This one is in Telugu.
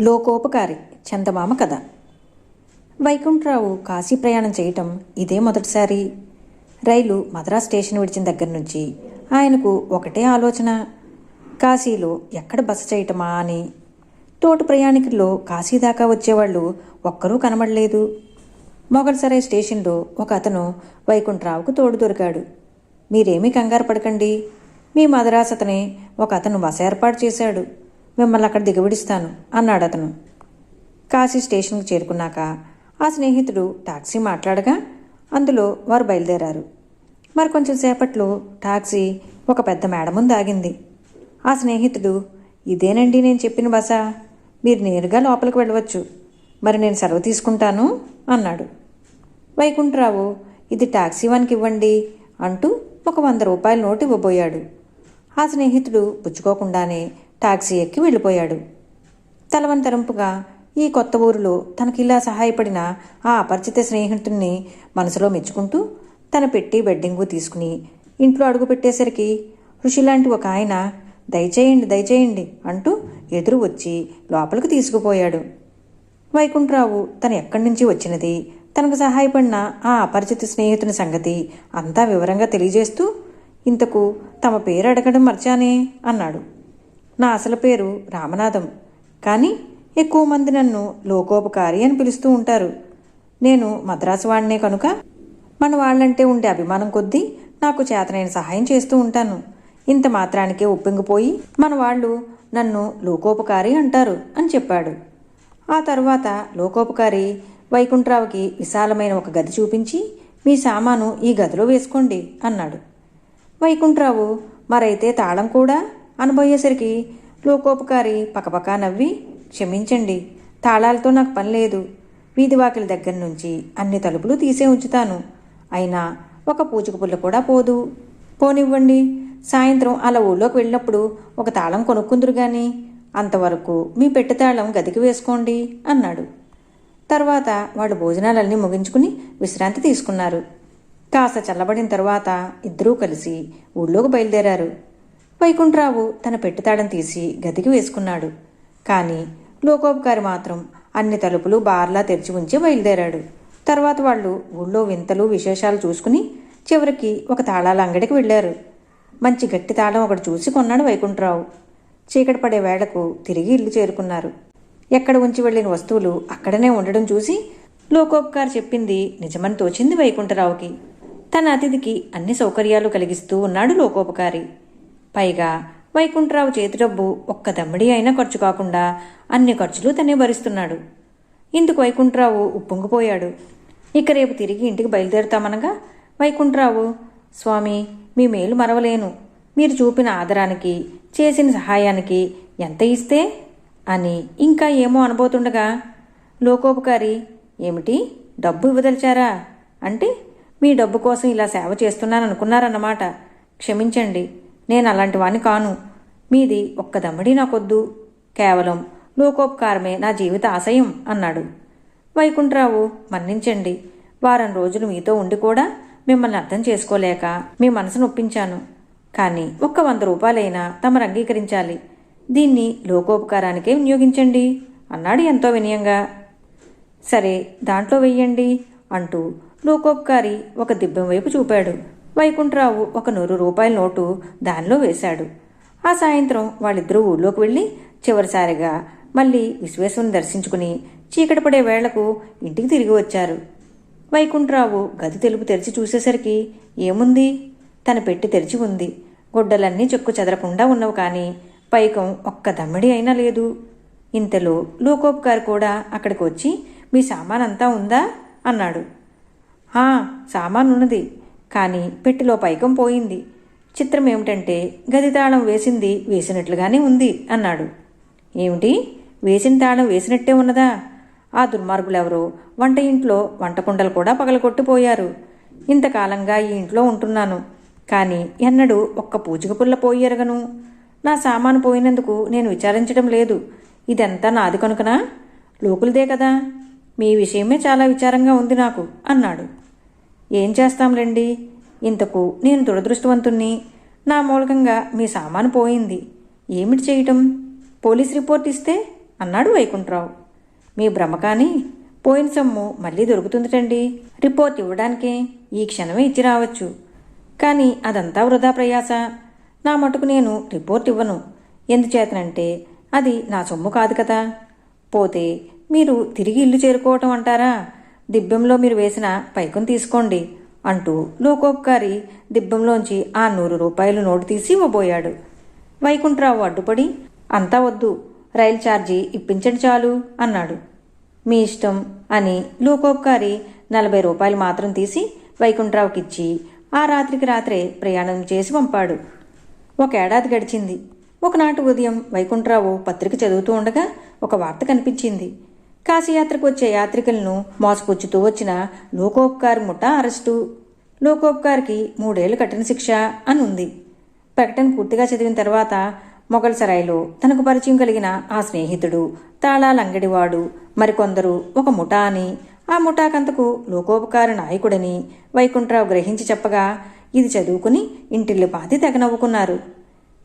లోకోపకారి చందమామ కథ. వైకుంఠరావు కాశీ ప్రయాణం చేయటం ఇదే మొదటిసారి. రైలు మద్రాస్ స్టేషన్ విడిచిన దగ్గర నుంచి ఆయనకు ఒకటే ఆలోచన కాశీలో ఎక్కడ బస చేయటమా అని. తోటి ప్రయాణికుల్లో కాశీ దాకా వచ్చేవాళ్ళు ఒక్కరూ కనబడలేదు. మొగల్సరై స్టేషన్లో ఒక అతను వైకుంఠరావుకు తోడు దొరికాడు. మీరేమీ కంగారు పడకండి. మీ మద్రాస్ అతనే ఒక అతను బస ఏర్పాటు చేశాడు. మిమ్మల్ని అక్కడ దిగబడిస్తాను అన్నాడు అతను. కాశీ స్టేషన్కి చేరుకున్నాక ఆ స్నేహితుడు టాక్సీ మాట్లాడగా అందులో వారు బయలుదేరారు. మరి కొంచెం సేపట్లో టాక్సీ ఒక పెద్ద మేడ ముందు ఆగింది. ఆ స్నేహితుడు ఇదేనండి నేను చెప్పిన బస మీరు నేరుగా లోపలికి వెళ్ళవచ్చు. మరి నేను సెలవు తీసుకుంటాను అన్నాడు. వైకుంఠరావు ఇది టాక్సీ వానికి ఇవ్వండి అంటూ ఒక వంద రూపాయల నోటు ఇవ్వబోయాడు. ఆ స్నేహితుడు పుచ్చుకోకుండానే టాక్సీ ఎక్కి వెళ్ళిపోయాడు. తలవంతరంపుగా ఈ కొత్త ఊరిలో తనకిలా సహాయపడిన ఆ అపరిచిత స్నేహితుడిని మనసులో మెచ్చుకుంటూ తన పెట్టి బెడ్డింగు తీసుకుని ఇంట్లో అడుగు పెట్టేసరికి ఋషిలాంటి ఒక ఆయన దయచేయండి దయచేయండి అంటూ ఎదురు వచ్చి లోపలికి తీసుకుపోయాడు. వైకుంఠరావు తను ఎక్కడి నుంచి వచ్చినది తనకు సహాయపడిన ఆ అపరిచిత స్నేహితుని సంగతి అంతా వివరంగా తెలియజేస్తూ ఇంతకు తమ పేరు అడగడం మర్చానే అన్నాడు. నా అసలు పేరు రామనాథం. కానీ ఎక్కువ మంది నన్ను లోకోపకారి అని పిలుస్తూ ఉంటారు. నేను మద్రాసు వాడినే కనుక. మన వాళ్ళంటే ఉండే అభిమానం కొద్దీ నాకు చేతనైన సహాయం చేస్తూ ఉంటాను. ఇంత మాత్రానికే ఉప్పింగిపోయి మన వాళ్ళు నన్ను లోకోపకారి అంటారు అని చెప్పాడు. ఆ తర్వాత లోకోపకారి వైకుంఠరావుకి విశాలమైన ఒక గది చూపించి మీ సామాను ఈ గదిలో వేసుకోండి అన్నాడు. వైకుంఠరావు మరైతే తాళం కూడా అనబోయేసరికి లోకోపకారి పకపకా నవ్వి క్షమించండి తాళాలతో నాకు పని లేదు. వీధివాకిల దగ్గర నుంచి అన్ని తలుపులు తీసే ఉంచుతాను. అయినా ఒక పూచిక పుల్ల కూడా పోదు. పోనివ్వండి. సాయంత్రం అలా ఊళ్ళోకి వెళ్ళినప్పుడు ఒక తాళం కొనుక్కుందురు గాని అంతవరకు మీ పెట్టె తాళం గదికి వేసుకోండి అన్నాడు. తర్వాత వాళ్ళు భోజనాలన్నీ ముగించుకుని విశ్రాంతి తీసుకున్నారు. కాస్త చల్లబడిన తర్వాత ఇద్దరూ కలిసి ఊళ్ళోకి బయలుదేరారు. వైకుంఠరావు తన పెట్టెతాళం తీసి గదికి వేసుకున్నాడు. కానీ లోకోపకారి మాత్రం అన్ని తలుపులు బార్లా తెరిచి ఉంచి బయలుదేరాడు. తర్వాత వాళ్ళు ఊళ్ళో వింతలు విశేషాలు చూసుకుని చివరికి ఒక తాళాల అంగడికి వెళ్ళారు. మంచి గట్టి తాళం ఒకటి చూసి కొన్నాడు వైకుంఠరావు. చీకటి పడే వేళకు తిరిగి ఇల్లు చేరుకున్నారు. ఎక్కడ ఉంచి వెళ్ళిన వస్తువులు అక్కడనే ఉండడం చూసి లోకోపకారు చెప్పింది నిజమని తోచింది వైకుంఠరావుకి. తన అతిథికి అన్ని సౌకర్యాలు కలిగిస్తూ ఉన్నాడు లోకోపకారి పైగా వైకుంఠరావు చేతి డబ్బు ఒక్క దమ్మిడి అయినా ఖర్చు కాకుండా అన్ని ఖర్చులు తనే భరిస్తున్నాడు. ఇందుకు వైకుంఠరావు ఉప్పొంగిపోయాడు. ఇక రేపు తిరిగి ఇంటికి బయలుదేరుతామనగా వైకుంఠరావు స్వామి మీ మేలు మరవలేను. మీరు చూపిన ఆదరానికి చేసిన సహాయానికి ఎంత ఇస్తే అని ఇంకా ఏమో అనబోతుండగా లోకోపకారి ఏమిటి? డబ్బు ఇవ్వదలిచారా? అంటే మీ డబ్బు కోసం ఇలా సేవ చేస్తున్నాను అనుకున్నారన్నమాట క్షమించండి. నేను అలాంటి వాణ్ణి కాను. మీది ఒక్కదమ్మడి నాకొద్దు. కేవలం లోకోపకారమే నా జీవిత ఆశయం అన్నాడు. వైకుంఠరావు మన్నించండి. వారం రోజులు మీతో ఉండి కూడా మిమ్మల్ని అర్థం చేసుకోలేక మీ మనసును ఒప్పించాను కానీ ఒక్క వంద రూపాయలైనా తమరు అంగీకరించాలి. దీన్ని లోకోపకారానికే వినియోగించండి అన్నాడు ఎంతో వినయంగా. సరే దాంట్లో వెయ్యండి అంటూ లోకోపకారి ఒక దిబ్బెం వైపు చూపాడు. వైకుంఠరావు ఒక నూరు రూపాయల నోటు దానిలో వేశాడు. ఆ సాయంత్రం వాళ్ళిద్దరూ ఊళ్ళోకి వెళ్ళి చివరిసారిగా మళ్ళీ విశ్వేశ్వరుని దర్శించుకుని చీకటి పడే వేళకు ఇంటికి తిరిగి వచ్చారు. వైకుంఠరావు గది తెలుపు తెరిచి చూసేసరికి ఏముంది? తన పెట్టి తెరిచి ఉంది. గుడ్డలన్నీ చెక్కు చెదరకుండా ఉన్నవి కానీ పైకం ఒక్క దమ్మిడి అయినా లేదు. ఇంతలో లోకోపకారి కూడా అక్కడికి వచ్చి మీ సామానంతా ఉందా? అన్నాడు. సామాన్ ఉన్నది కానీ పెట్టిలో పైకం పోయింది. చిత్రం ఏమిటంటే గది తాళం వేసింది వేసినట్లుగానే ఉంది అన్నాడు. ఏమిటి? వేసిన తాళం వేసినట్టే ఉన్నదా? ఆ దుర్మార్గులెవరో? వంట ఇంట్లో వంటకుండలు కూడా పగలగొట్టిపోయారు. ఇంతకాలంగా ఈ ఇంట్లో ఉంటున్నాను. కానీ ఎన్నడూ ఒక్క పూజక పుల్ల పోయెరగను. నా సామాను పోయినందుకు నేను విచారించడం లేదు. ఇదంతా నాది కనుకనా? లోకులదే కదా. మీ విషయమే చాలా విచారంగా ఉంది నాకు అన్నాడు. ఏం చేస్తాంలేండి ఇంతకు నేను దురదృష్టవంతుణ్ణి. నా మూలకంగా మీ సామాను పోయింది. ఏమిటి చేయటం? పోలీస్ రిపోర్ట్ ఇస్తే అన్నాడు వైకుంఠరావు. మీ భ్రమ కానీ పోయిన సొమ్ము మళ్ళీ దొరుకుతుందిటండి రిపోర్ట్ ఇవ్వడానికే ఈ క్షణమే ఇచ్చి రావచ్చు. కానీ అదంతా వృధా ప్రయాస. నా మటుకు నేను రిపోర్ట్ ఇవ్వను. ఎందుచేతనంటే అది నా సొమ్ము కాదు కదా. పోతే మీరు తిరిగి ఇల్లు చేరుకోవటం అంటారా? దిబ్బెంలో మీరు వేసిన పైకం తీసుకోండి అంటూ లోకోపకారి దిబ్బెంలోంచి ఆ నూరు రూపాయలు నోటు తీసి ఇవ్వబోయాడు. వైకుంఠరావు అడ్డుపడి అంతా వద్దు రైలు ఛార్జీ ఇప్పించండి చాలు అన్నాడు. మీ ఇష్టం అని లోకోపకారి నలభై రూపాయలు మాత్రం తీసి వైకుంఠరావుకిచ్చి ఆ రాత్రికి రాత్రే ప్రయాణం చేసి పంపాడు. ఒక ఏడాది గడిచింది. ఒకనాటి ఉదయం వైకుంఠరావు పత్రిక చదువుతూ ఉండగా ఒక వార్త కనిపించింది. కాశీయాత్రకు వచ్చే యాత్రికులను మోసపుచ్చుతూ వచ్చిన లోకోపకారి ముఠా అరెస్టు. లోకోపకారికి మూడేళ్ళు కఠిన శిక్ష అని ఉంది ప్రకటన పూర్తిగా చదివిన తర్వాత మొఘల్ సరాయిలో తనకు పరిచయం కలిగిన ఆ స్నేహితుడు తాళాలంగడివాడు మరికొందరు ఒక ముఠా అని. ఆ ముఠాకంతకు లోకోపకార నాయకుడని వైకుంఠరావు గ్రహించి చెప్పగా ఇది చదువుకుని ఇంటిల్లు పాతి తెగనవ్వుకున్నారు